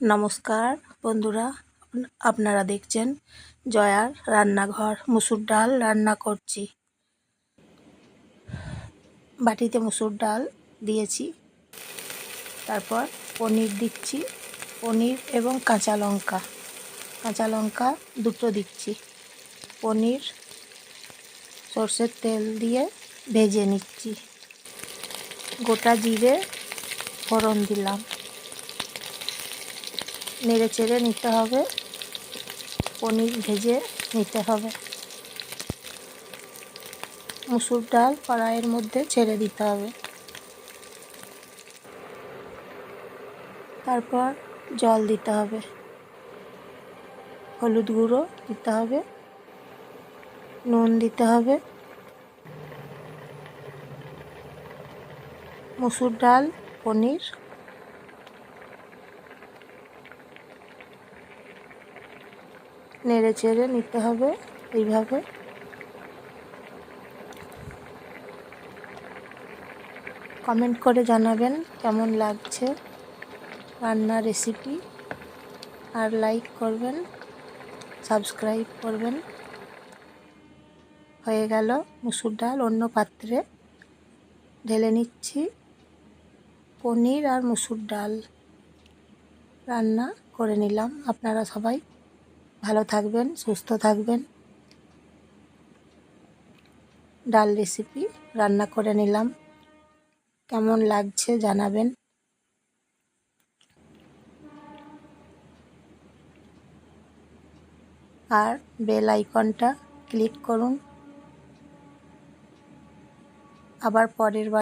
নমস্কার বন্ধুরা, আপনারা দেখছেন জয়ার রান্নাঘর, মুসুর ডাল রান্না করছি। বাটিতে মুসুর ডাল দিয়েছি, তারপর পনির দিচ্ছি, পনির এবং কাঁচা লঙ্কা। কাঁচা লঙ্কা দুটো দিচ্ছি, পনির, সর্ষের তেল দিয়ে ভেজে নিচ্ছি। গোটা জিরে ফোড়ন দিলাম। নেড়ে চেড়ে নিতে হবে। পনির ভেজে নিতে হবে। মুসুর ডাল কড়াইয়ের মধ্যে ছেড়ে দিতে হবে। তারপর জল দিতে হবে। হলুদ গুঁড়ো দিতে হবে। নুন দিতে হবে। মুসুর ডাল, পনির নেড়ে চেড়ে নিতে হবে এইভাবে। কমেন্ট করে জানাবেন কেমন লাগছে রান্নার রেসিপি আর লাইক করবেন সাবস্ক্রাইব করবেন। হয়ে গেল মুসুর ডাল, অন্য পাত্রে ঢেলে নিচ্ছি পনির আর মুসুর ডাল। রান্না করে নিলাম, আপনারা সবাই ভালো থাকবেন, সুস্থ থাকবেন। ডাল রেসিপি রান্না করে নিলাম। কেমন লাগছে জানাবেন। আর বেল আইকনটা ক্লিক করুন। আবার পরের বার